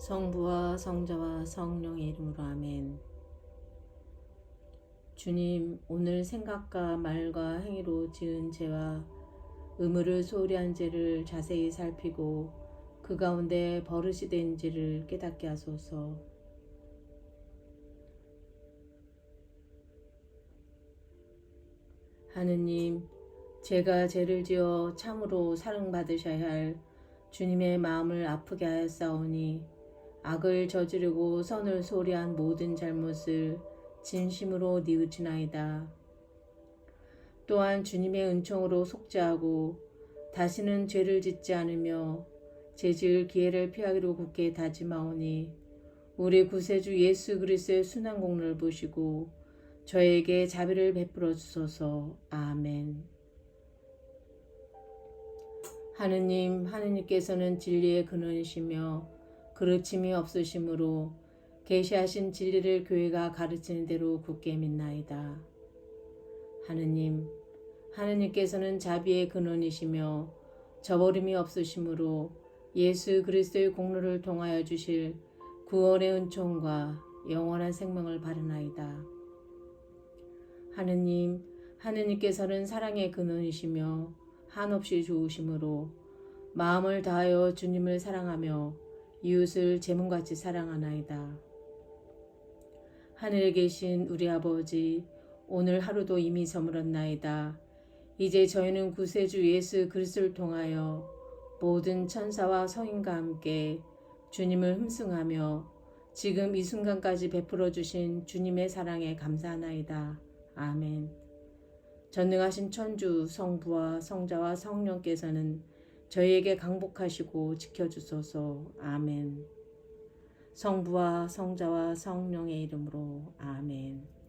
성부와 성자와 성령의 이름으로 아멘. 주님, 오늘 생각과 말과 행위로 지은 죄와 의무를 소홀히 한 죄를 자세히 살피고 그 가운데 버릇이 된 죄를 깨닫게 하소서. 하느님, 제가 죄를 지어 참으로 사랑받으셔야 할 주님의 마음을 아프게 하였사오니 악을 저지르고 선을 소리한 모든 잘못을 진심으로 뉘우치나이다. 또한 주님의 은총으로 속죄하고 다시는 죄를 짓지 않으며 죄지을 기회를 피하기로 굳게 다짐하오니 우리 구세주 예수 그리스도의 순한 공로를 보시고 저에게 자비를 베풀어 주소서. 아멘. 하느님, 하느님께서는 진리의 근원이시며 그르침이 없으심으로 계시하신 진리를 교회가 가르치는 대로 굳게 믿나이다. 하느님, 하느님께서는 자비의 근원이시며 저버림이 없으심으로 예수 그리스도의 공로를 통하여 주실 구원의 은총과 영원한 생명을 바르나이다. 하느님, 하느님께서는 사랑의 근원이시며 한없이 좋으심으로 마음을 다하여 주님을 사랑하며 이웃을 제 몸같이 사랑하나이다. 하늘에 계신 우리 아버지, 오늘 하루도 이미 저물었나이다. 이제 저희는 구세주 예수 그리스도를 통하여 모든 천사와 성인과 함께 주님을 흠숭하며 지금 이 순간까지 베풀어 주신 주님의 사랑에 감사하나이다. 아멘. 전능하신 천주 성부와 성자와 성령께서는 저희에게 강복하시고 지켜주소서. 아멘. 성부와 성자와 성령의 이름으로 아멘.